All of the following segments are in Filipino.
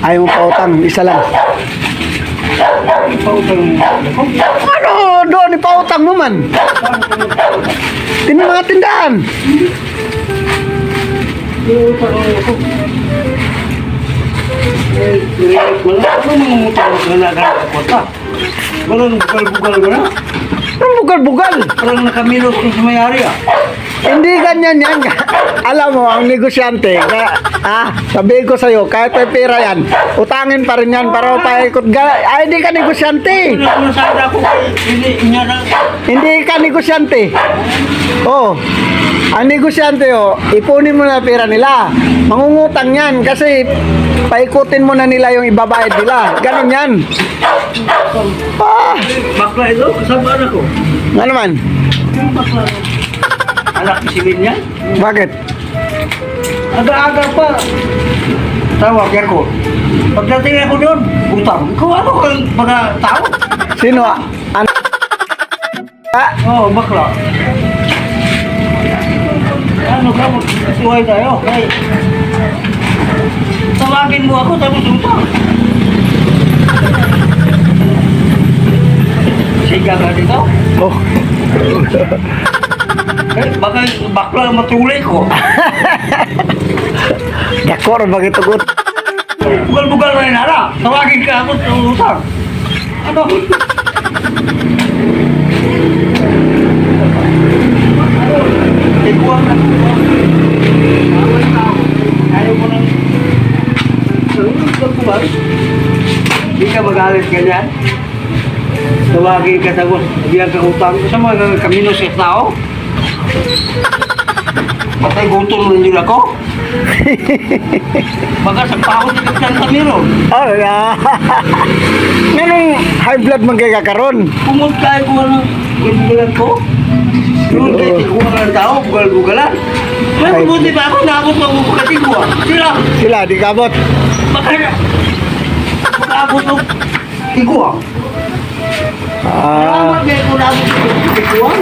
Ayaw mo pautang, isa lang. Ano, doon, ipautang mo man. Tino mga tindahan. Walang bugal-bugal mo na. Ang bugal-bugal. Parang nakamilos ko sa ah. Hindi ganyan yan. Alam mo, ang negosyante, kaya, ah, sabihin ko sa'yo, kahit may pera yan, utangin pa rin yan para paikot. Ay, hindi ka negosyante. Ano ano hindi na ka negosyante. Oh, ang negosyante, oh, ipunin mo na pera nila. Mangungutang yan kasi paikutin mo na nila yung ibabayad nila. Ganon yan. Ah, bakla ito kasama ako. nga naman. Yung bakla. Anak ni Silin niya. Bakit? Aga-aga pa. Tawag ako. Pagdating ako doon, utang. Ikaw ano kang mga tao? Sino? Ano? Ah, Oo, oh, bakla. Ano ka, magsuway tayo. Kay, tawagin mo ako tapos utang. Siga ka dito? oh. Eh, baka bakla matulay ko. Dakor, bakit tugot? Bugal-bugal na nara. Tawagin ka ako sa utang. Ano? Hindi ka magalit ganyan. Tawagin ka tapos bigyan ka utang sa mga kamino sa tao. Patay gutom na nila ko. Baka sa pahot ka sa kamino. Oh, yeah. Nganong high blood magkakaroon? Pumunta tayo ko ng gugulan ko. Doon kayo tikuha ng tao, bugal-bugalan. May Ay. mabuti ba ako naabot ah. Sila, Sila, di kabot. baka na. Makaabot ng tiguan. Ah, ko naabot ng tiguan.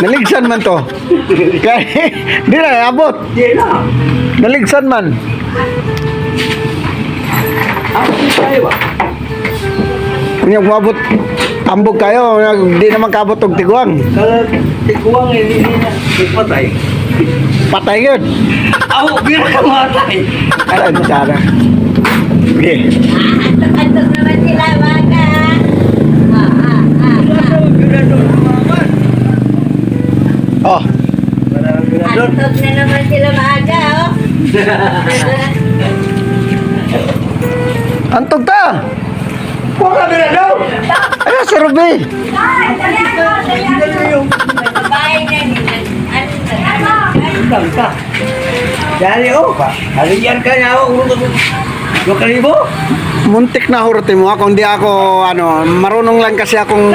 Naligsan man to. Kaya, di na, abot. Di na. Naligsan man. Ako tayo ba? Kung yung mabot, tambog kayo, di naman kabot og tiguang. Kala tiguan eh, hindi na. Ipatay. Patay yun. Ako, bira ka matay. Ay, sana. Sige. Antok-antok naman sila, mga. Ah, ah, ah, ah. Bira doon, mga Oh, Antok na naman sila, maaga, oh. antog ta. Huwag ka bira doon. Ay, si Ruby. Na nila. Ano? Lang ka. Dali oh ka. Halian ka na ako. Dua kalibo? Muntik na hurti mo ako, hindi ako, ano, marunong lang kasi akong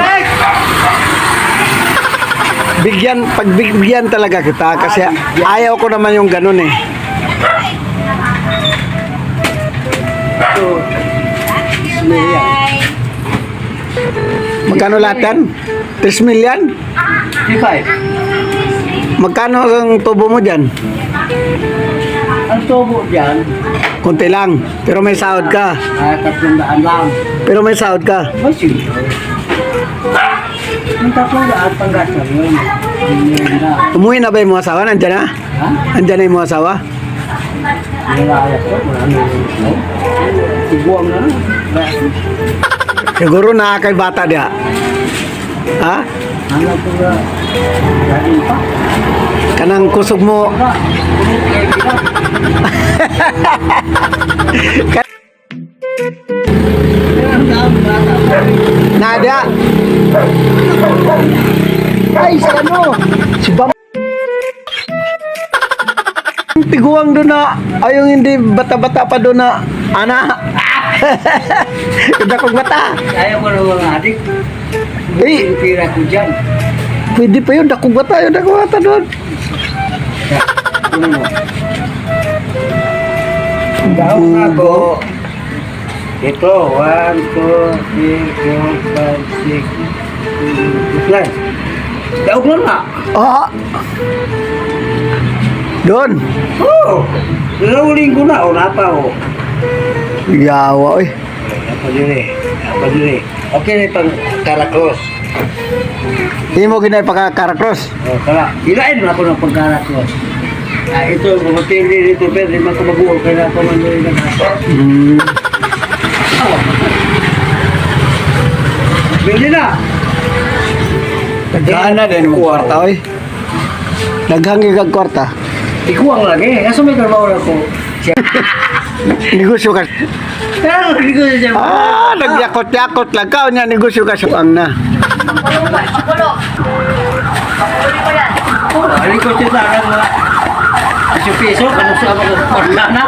bigyan, pagbigyan talaga kita kasi ayaw ko naman yung ganun eh. Bye. Magkano lahat yan? 3 million? Sipay. Magkano ang tubo mo dyan? Ang tubo dyan, Kunti lang. Pero may sahod ka. tatlong daan lang. Pero may sahod ka. Ay, Umuwi na ba yung mga asawa? Nandyan na? Ha? Nandyan na yung mga asawa? Siguro na kay bata dia. Ha? Kanang kusog mo. Nadia. Ay, si ano? Si Bam. Tiguang doon na, ay yung hindi bata-bata pa doon na, ana. Kada kong bata. Ayaw ko na mga adik. Eh. Yung pira ko dyan. Pwede pa yun, dakong bata yun, dakong bata doon. Ano? Daw ako. Ito, 1, 2, 3, 4, 5, 6, 7, 8. Daw ko na. Ah. Doon. Oo. Dalawang linggo na, o napa o. Yawa, oy. Apa dire? Apa dire? Okay na pang karakros. Hindi mo ginay pagkakarakros. O, kaya, ilain mo ako ng pagkarakros. Ah, ito, mga pili dito, pero di man ko mag-uol, kaya ako man din na Hmm. Bili na! Gana din mo kwarta, oy. Naghangi kag kwarta. Ikuwang lagi, nasa may trabaho na ko. Negosyo ka. Pero, ko siya. Ah, nagyakot-yakot lang ka. Nya negosyo ka sa na. Ko siya sana Kasi piso, sa kwarta na.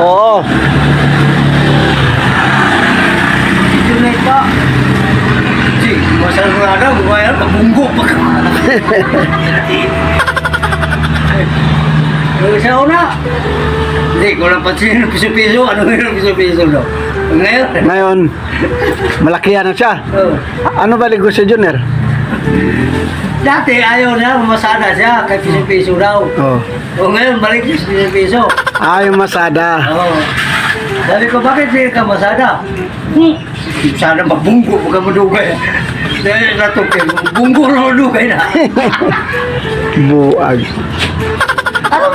Oo. Ito na ito. Si, masal mo na daw, bumayan, pabunggo pa ka. Yung sa una, hindi ko lang pansin ng piso-piso, ano yung piso-piso no? Ngayon, Ngayon, malaki na siya. oh. Ano ba negosyo, Junior? dati ayaw niya, masada siya, kay piso-piso daw. Oo. O ngayon, balik siya sa piso-piso. Ah, yung masada. Oo. Sabi ko, bakit hindi ka masada? Hmm. Sana mabunggo pagka madugay. Dahil natupin, bunggo na madugay na. Buag. Ano